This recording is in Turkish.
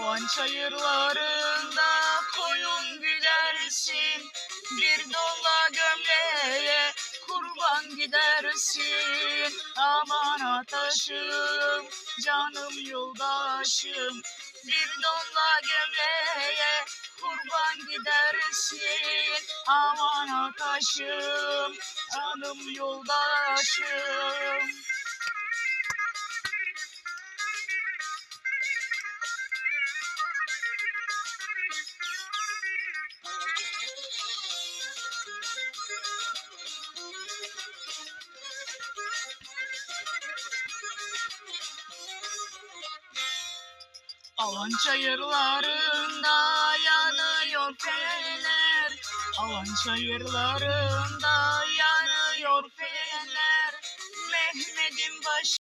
Avan çayırlarında koyun gidersin Bir dolla gömleğe kurban gidersin. Aman ataşım canım yoldaşım. Bir dolla gömleğe kurban gidersin. Aman ataşım canım yoldaşım Alan çayırlarında yanıyor fener. Alan çayırlarında yanıyor fener. Mehmet'in başı